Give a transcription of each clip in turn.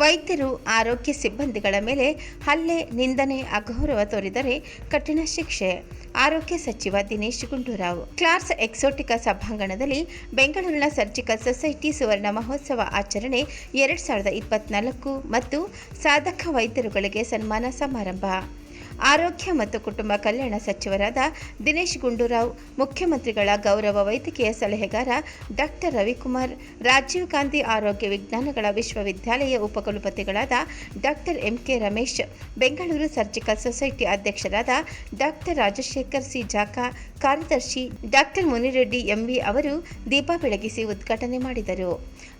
ವೈದ್ಯರು, ಆರೋಗ್ಯ ಸಿಬ್ಬಂದಿಗಳ ಮೇಲೆ ಹಲ್ಲೆ, ನಿಂದನೆ ಅಗೌರವ ತೋರಿದರೆ ಕಠಿಣ ಶಿಕ್ಷೆ. ಆರೋಗ್ಯ ಸಚಿವ ದಿನೇಶ್ ಗುಂಡೂರಾವ್. ಕ್ಲಾರ್ಸ್ ಎಕ್ಸೋಟಿಕ ಸಭಾಂಗಣದಲ್ಲಿ ಬೆಂಗಳೂರಿನ ಸರ್ಜಿಕಲ್ ಸೊಸೈಟಿ ಸುವರ್ಣ ಮಹೋತ್ಸವ ಆಚರಣೆ ಎರಡ್ ಸಾವಿರದ ಇಪ್ಪತ್ನಾಲ್ಕು ಮತ್ತು ಸಾಧಕ ವೈದ್ಯರುಗಳಿಗೆ ಸನ್ಮಾನ ಸಮಾರಂಭ. ಆರೋಗ್ಯ ಮತ್ತು ಕುಟುಂಬ ಕಲ್ಯಾಣ ಸಚಿವರಾದ ದಿನೇಶ್ ಗುಂಡೂರಾವ್, ಮುಖ್ಯಮಂತ್ರಿಗಳ ಗೌರವ ವೈದ್ಯಕೀಯ ಸಲಹೆಗಾರ ಡಾಕ್ಟರ್ ರವಿಕುಮಾರ್, ರಾಜೀವ್ ಗಾಂಧಿ ಆರೋಗ್ಯ ವಿಜ್ಞಾನಗಳ ವಿಶ್ವವಿದ್ಯಾಲಯ ಉಪಕುಲಪತಿಗಳಾದ doctor MK Ramesh, Bengaluru surgical society ಅಧ್ಯಕ್ಷರಾದ ಡಾಕ್ಟರ್ ರಾಜಶೇಖರ್ ಸಿ ಜಾಕಾ ಕಾರ್ಯದರ್ಶಿ ಡಾಕ್ಟರ್ ಮುನಿರೆಡ್ಡಿ ಎಂವಿ ಅವರು ದೀಪ ಬೆಳಗಿಸಿ ಉದ್ಘಾಟನೆ ಮಾಡಿದರು.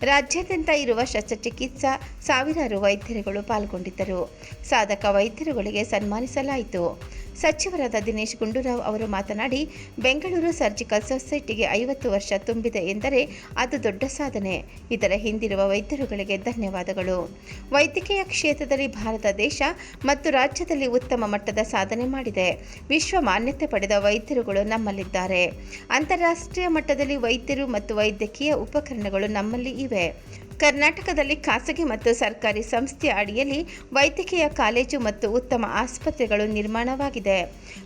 ರಾಜ್ಯಾದ್ಯಂತ ಇರುವ ಶಸ್ತ್ರಚಿಕಿತ್ಸಾ ಸಾವಿರಾರು ವೈದ್ಯರುಗಳು ಪಾಲ್ಗೊಂಡಿದ್ದರು. ಸಾಧಕ ವೈದ್ಯರುಗಳಿಗೆ ಸನ್ಮಾನಿಸಲಾಯಿತು. ಸಚಿವರಾದ ದಿನೇಶ್ ಗುಂಡೂರಾವ್ ಅವರು ಮಾತನಾಡಿ, ಬೆಂಗಳೂರು ಸರ್ಜಿಕಲ್ ಸೊಸೈಟಿಗೆ ಐವತ್ತು ವರ್ಷ ತುಂಬಿದೆ ಎಂದರೆ ಅದು ದೊಡ್ಡ ಸಾಧನೆ. ಇದರ ಹಿಂದಿರುವ ವೈದ್ಯರುಗಳಿಗೆ ಧನ್ಯವಾದಗಳು. ವೈದ್ಯಕೀಯ ಕ್ಷೇತ್ರದಲ್ಲಿ ಭಾರತ ದೇಶ ಮತ್ತು ರಾಜ್ಯದಲ್ಲಿ ಉತ್ತಮ ಮಟ್ಟದ ಸಾಧನೆ ಮಾಡಿದೆ. ವಿಶ್ವ ಮಾನ್ಯತೆ ಪಡೆದ ವೈದ್ಯರುಗಳು ನಮ್ಮಲ್ಲಿದ್ದಾರೆ. ಅಂತಾರಾಷ್ಟ್ರೀಯ ಮಟ್ಟದಲ್ಲಿ ವೈದ್ಯರು ಮತ್ತು ವೈದ್ಯಕೀಯ ಉಪಕರಣಗಳು ನಮ್ಮಲ್ಲಿ ಇವೆ. vive ಕರ್ನಾಟಕದಲ್ಲಿ ಖಾಸಗಿ ಮತ್ತು ಸರ್ಕಾರಿ ಸಂಸ್ಥೆಯ ಅಡಿಯಲ್ಲಿ ವೈದ್ಯಕೀಯ ಕಾಲೇಜು ಮತ್ತು ಉತ್ತಮ ಆಸ್ಪತ್ರೆಗಳು ನಿರ್ಮಾಣವಾಗಿದೆ.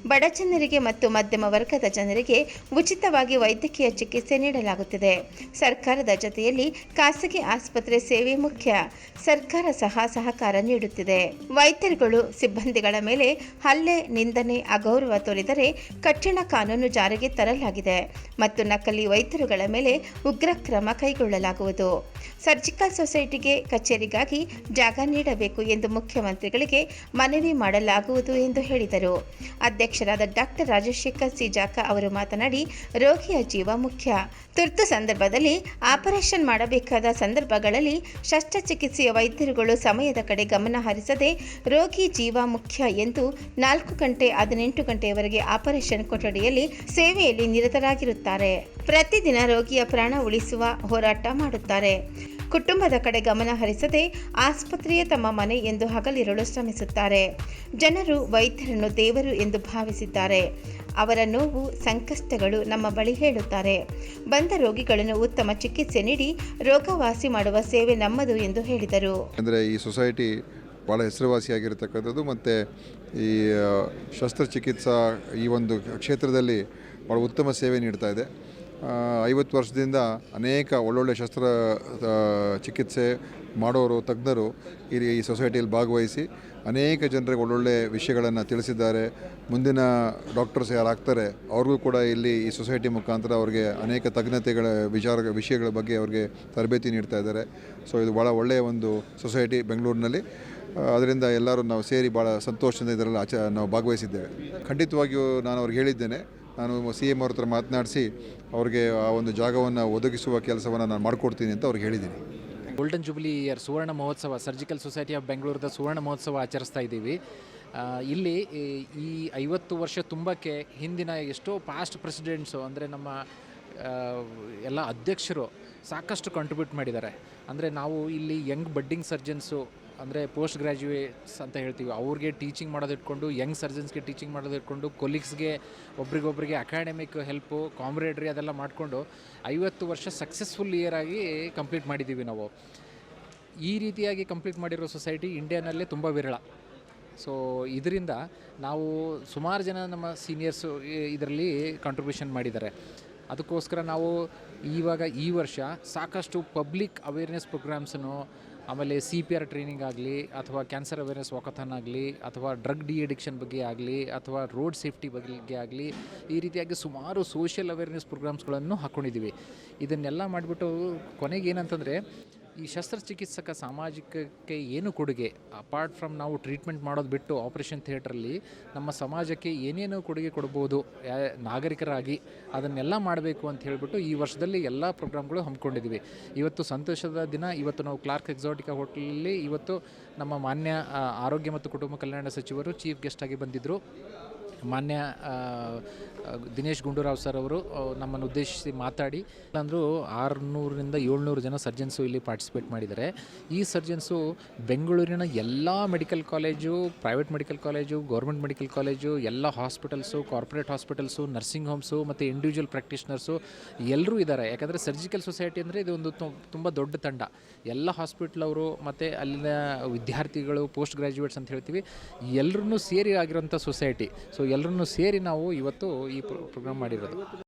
ಬಡ ಜನರಿಗೆ ಮತ್ತು ಮಧ್ಯಮ ವರ್ಗದ ಜನರಿಗೆ ಉಚಿತವಾಗಿ ವೈದ್ಯಕೀಯ ಚಿಕಿತ್ಸೆ ನೀಡಲಾಗುತ್ತಿದೆ. ಸರ್ಕಾರದ ಜೊತೆಯಲ್ಲಿ ಖಾಸಗಿ ಆಸ್ಪತ್ರೆ ಸೇವೆ ಮುಖ್ಯ. ಸರ್ಕಾರ ಸಹ ಸಹಕಾರ ನೀಡುತ್ತಿದೆ. ವೈದ್ಯರುಗಳು ಸಿಬ್ಬಂದಿಗಳ ಮೇಲೆ ಹಲ್ಲೆ, ನಿಂದನೆ, ಅಗೌರವ ತೋರಿದರೆ ಕಠಿಣ ಕಾನೂನು ಜಾರಿಗೆ ತರಲಾಗಿದೆ ಮತ್ತು ನಕಲಿ ವೈದ್ಯರುಗಳ ಮೇಲೆ ಉಗ್ರ ಕ್ರಮ ಕೈಗೊಳ್ಳಲಾಗುವುದು. ಸರ್ಜಿಕಲ್ ಸೊಸೈಟಿಗೆ ಕಚೇರಿಗಾಗಿ ಜಾಗ ನೀಡಬೇಕು ಎಂದು ಮುಖ್ಯಮಂತ್ರಿಗಳಿಗೆ ಮನವಿ ಮಾಡಲಾಗುವುದು ಎಂದು ಹೇಳಿದರು. ಅಧ್ಯಕ್ಷರಾದ ಡಾಕ್ಟರ್ ರಾಜಶೇಖರ್ ಸಿ ಜಾಕಾ ಅವರು ಮಾತನಾಡಿ, ರೋಗಿಯ ಜೀವ ಮುಖ್ಯ. ತುರ್ತು ಸಂದರ್ಭದಲ್ಲಿ ಆಪರೇಷನ್ ಮಾಡಬೇಕಾದ ಸಂದರ್ಭಗಳಲ್ಲಿ ಶಸ್ತ್ರಚಿಕಿತ್ಸೆಯ ವೈದ್ಯರುಗಳು ಸಮಯದ ಕಡೆ ಗಮನ ಹರಿಸದೆ ರೋಗಿ ಜೀವ ಮುಖ್ಯ ಎಂದು ನಾಲ್ಕು ಗಂಟೆ ಹದಿನೆಂಟು ಗಂಟೆಯವರೆಗೆ ಆಪರೇಷನ್ ಕೊಠಡಿಯಲ್ಲಿ ಸೇವೆಯಲ್ಲಿ ನಿರತರಾಗಿರುತ್ತಾರೆ. ಪ್ರತಿದಿನ ರೋಗಿಯ ಪ್ರಾಣ ಉಳಿಸುವ ಹೋರಾಟ ಮಾಡುತ್ತಾರೆ. ಕುಟುಂಬದ ಕಡೆ ಗಮನ ಹರಿಸದೆ ಆಸ್ಪತ್ರೆಯೇ ತಮ್ಮ ಮನೆ ಎಂದು ಹಗಲಿರಳು ಶ್ರಮಿಸುತ್ತಾರೆ. ಜನರು ವೈದ್ಯರನ್ನು ದೇವರು ಎಂದು ಭಾವಿಸಿದ್ದಾರೆ. ಅವರ ನೋವು, ಸಂಕಷ್ಟಗಳು ನಮ್ಮ ಬಳಿ ಹೇಳುತ್ತಾರೆ. ಬಂದ ರೋಗಿಗಳನ್ನು ಉತ್ತಮ ಚಿಕಿತ್ಸೆ ನೀಡಿ ರೋಗವಾಸಿ ಮಾಡುವ ಸೇವೆ ನಮ್ಮದು ಎಂದು ಹೇಳಿದರು. ಅಂದರೆ ಈ ಸೊಸೈಟಿ ಭಾಳ ಹೆಸರುವಾಸಿಯಾಗಿರ್ತಕ್ಕಂಥದ್ದು ಮತ್ತು ಈ ಶಸ್ತ್ರಚಿಕಿತ್ಸಾ ಈ ಒಂದು ಕ್ಷೇತ್ರದಲ್ಲಿ ಭಾಳ ಉತ್ತಮ ಸೇವೆ ನೀಡ್ತಾ ಇದೆ. ಐವತ್ತು ವರ್ಷದಿಂದ ಅನೇಕ ಒಳ್ಳೊಳ್ಳೆ ಶಸ್ತ್ರ ಚಿಕಿತ್ಸೆ ಮಾಡೋರು, ತಜ್ಞರು ಇಲ್ಲಿ ಈ ಸೊಸೈಟಿಯಲ್ಲಿ ಭಾಗವಹಿಸಿ ಅನೇಕ ಜನರಿಗೆ ಒಳ್ಳೊಳ್ಳೆ ವಿಷಯಗಳನ್ನು ತಿಳಿಸಿದ್ದಾರೆ. ಮುಂದಿನ ಡಾಕ್ಟರ್ಸ್ ಯಾರಾಗ್ತಾರೆ ಅವ್ರಿಗೂ ಕೂಡ ಇಲ್ಲಿ ಈ ಸೊಸೈಟಿ ಮುಖಾಂತರ ಅವ್ರಿಗೆ ಅನೇಕ ತಜ್ಞತೆಗಳ ವಿಚಾರ, ವಿಷಯಗಳ ಬಗ್ಗೆ ಅವ್ರಿಗೆ ತರಬೇತಿ ನೀಡ್ತಾ ಇದ್ದಾರೆ. ಸೊ, ಇದು ಭಾಳ ಒಳ್ಳೆಯ ಒಂದು ಸೊಸೈಟಿ ಬೆಂಗಳೂರಿನಲ್ಲಿ. ಅದರಿಂದ ಎಲ್ಲರೂ ನಾವು ಸೇರಿ ಭಾಳ ಸಂತೋಷದಿಂದ ಇದರಲ್ಲಿ ಆಚ, ನಾವು ಭಾಗವಹಿಸಿದ್ದೇವೆ. ಖಂಡಿತವಾಗಿಯೂ ನಾನು ಅವ್ರಿಗೆ ಹೇಳಿದ್ದೇನೆ. ನಾನು ಸಿ ಎಂ ಅವ್ರ ಹತ್ರ ಮಾತನಾಡಿಸಿ ಅವ್ರಿಗೆ ಆ ಒಂದು ಜಾಗವನ್ನು ಒದಗಿಸುವ ಕೆಲಸವನ್ನು ನಾನು ಮಾಡಿಕೊಡ್ತೀನಿ ಅಂತ ಅವ್ರಿಗೆ ಹೇಳಿದ್ದೀನಿ. ಗೋಲ್ಡನ್ ಜುಬ್ಲಿ ಇಯರ್ ಸುವರ್ಣ ಮಹೋತ್ಸವ ಸರ್ಜಿಕಲ್ ಸೊಸೈಟಿ ಆಫ್ ಬೆಂಗಳೂರದ ಸುವರ್ಣ ಮಹೋತ್ಸವ ಆಚರಿಸ್ತಾ ಇದ್ದೀವಿ. ಇಲ್ಲಿ, ಈ- ಐವತ್ತು ವರ್ಷ ತುಂಬಕ್ಕೆ ಹಿಂದಿನ ಎಷ್ಟೋ ಪಾಸ್ಟ್ ಪ್ರೆಸಿಡೆಂಟ್ಸು ಅಂದರೆ ನಮ್ಮ ಎಲ್ಲ ಅಧ್ಯಕ್ಷರು ಸಾಕಷ್ಟು ಕಾಂಟ್ರಿಬ್ಯೂಟ್ ಮಾಡಿದ್ದಾರೆ. ಅಂದರೆ ನಾವು ಇಲ್ಲಿ ಯಂಗ್ ಬಡ್ಡಿಂಗ್ ಸರ್ಜನ್ಸು ಅಂದರೆ ಪೋಸ್ಟ್ ಗ್ರ್ಯಾಜುಯೇಟ್ಸ್ ಅಂತ ಹೇಳ್ತೀವಿ. ಅವ್ರಿಗೆ ಟೀಚಿಂಗ್ ಮಾಡೋದು ಇಟ್ಕೊಂಡು ಯಂಗ್ ಸರ್ಜನ್ಸ್ಗೆ ಟೀಚಿಂಗ್ ಮಾಡೋದು ಇಟ್ಕೊಂಡು ಕೊಲೀಗ್ಸ್ಗೆ ಒಬ್ರಿಗೊಬ್ರಿಗೆ ಅಕಾಡೆಮಿಕ್ ಹೆಲ್ಪು ಕಾಮ್ರೇಡ್ರಿ ಅದೆಲ್ಲ ಮಾಡಿಕೊಂಡು ಐವತ್ತು ವರ್ಷ ಸಕ್ಸಸ್ಫುಲ್ ಇಯರ್ ಆಗಿ ಕಂಪ್ಲೀಟ್ ಮಾಡಿದ್ದೀವಿ ನಾವು. ಈ ರೀತಿಯಾಗಿ ಕಂಪ್ಲೀಟ್ ಮಾಡಿರೋ ಸೊಸೈಟಿ ಇಂಡಿಯಾನಲ್ಲೇ ತುಂಬ ವಿರಳ. ಸೊ ಇದರಿಂದ ನಾವು ಸುಮಾರು ಜನ ನಮ್ಮ ಸೀನಿಯರ್ಸು ಇದರಲ್ಲಿ ಕಾಂಟ್ರಿಬ್ಯೂಷನ್ ಮಾಡಿದ್ದಾರೆ. ಅದಕ್ಕೋಸ್ಕರ ನಾವು ಇವಾಗ ಈ ವರ್ಷ ಸಾಕಷ್ಟು ಪಬ್ಲಿಕ್ ಅವೇರ್ನೆಸ್ ಪ್ರೋಗ್ರಾಮ್ಸನ್ನು ಆಮೇಲೆ ಸಿ ಪಿ ಆರ್ ಟ್ರೈನಿಂಗ್ ಆಗಲಿ, ಅಥವಾ ಕ್ಯಾನ್ಸರ್ ಅವೇರ್ನೆಸ್ ವಾಕಥಾನ್ ಆಗಲಿ, ಅಥವಾ ಡ್ರಗ್ ಡಿ ಅಡಿಕ್ಷನ್ ಬಗ್ಗೆ ಆಗಲಿ, ಅಥವಾ ರೋಡ್ ಸೇಫ್ಟಿ ಬಗ್ಗೆ ಆಗಲಿ, ಈ ರೀತಿಯಾಗಿ ಸುಮಾರು ಸೋಷಿಯಲ್ ಅವೇರ್ನೆಸ್ ಪ್ರೋಗ್ರಾಮ್ಸ್ಗಳನ್ನು ಹಾಕ್ಕೊಂಡಿದ್ದೀವಿ ಇದನ್ನೆಲ್ಲ ಮಾಡಿಬಿಟ್ಟು ಕೊನೆಗೆ ಏನಂತಂದರೆ ಈ ಶಸ್ತ್ರಚಿಕಿತ್ಸಕ ಸಾಮಾಜಿಕಕ್ಕೆ ಏನು ಕೊಡುಗೆ? ಅಪಾರ್ಟ್ ಫ್ರಮ್ ನಾವು ಟ್ರೀಟ್ಮೆಂಟ್ ಮಾಡೋದು ಬಿಟ್ಟು ಆಪರೇಷನ್ ಥಿಯೇಟ್ರಲ್ಲಿ ನಮ್ಮ ಸಮಾಜಕ್ಕೆ ಏನೇನು ಕೊಡುಗೆ ಕೊಡ್ಬೋದು ನಾಗರಿಕರಾಗಿ ಅದನ್ನೆಲ್ಲ ಮಾಡಬೇಕು ಅಂತ ಹೇಳಿಬಿಟ್ಟು ಈ ವರ್ಷದಲ್ಲಿ ಎಲ್ಲ ಪ್ರೋಗ್ರಾಮ್ಗಳು ಹಮ್ಮಿಕೊಂಡಿದ್ದೀವಿ ಇವತ್ತು ಸಂತೋಷದ ದಿನ, ಇವತ್ತು ನಾವು ಕ್ಲಾರ್ಕ್ ಎಕ್ಸಾಟಿಕಾ ಹೋಟ್ಲಲ್ಲಿ, ಇವತ್ತು ನಮ್ಮ ಮಾನ್ಯ ಆರೋಗ್ಯ ಮತ್ತು ಕುಟುಂಬ ಕಲ್ಯಾಣ ಸಚಿವರು ಚೀಫ್ ಗೆಸ್ಟ್ ಆಗಿ ಬಂದಿದ್ದರು ಮಾನ್ಯ ದಿನೇಶ್ ಗುಂಡೂರಾವ್ ಸರ್ ಅವರು ನಮ್ಮನ್ನು ಉದ್ದೇಶಿಸಿ ಮಾತಾಡಿ. ಅಂದರೂ ಆರುನೂರರಿಂದ ಏಳ್ನೂರು ಜನ ಸರ್ಜನ್ಸು ಇಲ್ಲಿ ಪಾರ್ಟಿಸಿಪೇಟ್ ಮಾಡಿದ್ದಾರೆ. ಈ ಸರ್ಜನ್ಸು ಬೆಂಗಳೂರಿನ ಎಲ್ಲ medical college, private medical college, government medical college, ಎಲ್ಲ hospitals, corporate hospitals, nursing homes ಮತ್ತು ಇಂಡಿವಿಜುವಲ್ ಪ್ರಾಕ್ಟೀಷ್ನರ್ಸು ಎಲ್ಲರೂ ಇದ್ದಾರೆ. ಯಾಕಂದರೆ ಸರ್ಜಿಕಲ್ ಸೊಸೈಟಿ ಅಂದರೆ ಒಂದು ತುಂಬ ದೊಡ್ಡ ತಂಡ. ಎಲ್ಲ ಹಾಸ್ಪಿಟ್ಲವರು ಮತ್ತು ಅಲ್ಲಿನ ವಿದ್ಯಾರ್ಥಿಗಳು, ಪೋಸ್ಟ್ ಗ್ರ್ಯಾಜುಯೇಟ್ಸ್ ಅಂತ ಹೇಳ್ತೀವಿ ಎಲ್ಲರೂ ಸೇರಿ ಆಗಿರೋಂಥ ಸೊಸೈಟಿ. ಸೊ ಎಲ್ಲರನ್ನೂ ಸೇರಿ ನಾವು ಇವತ್ತು ಈ ಪ್ರೋಗ್ರಾಮ್ ಮಾಡಿರೋದು.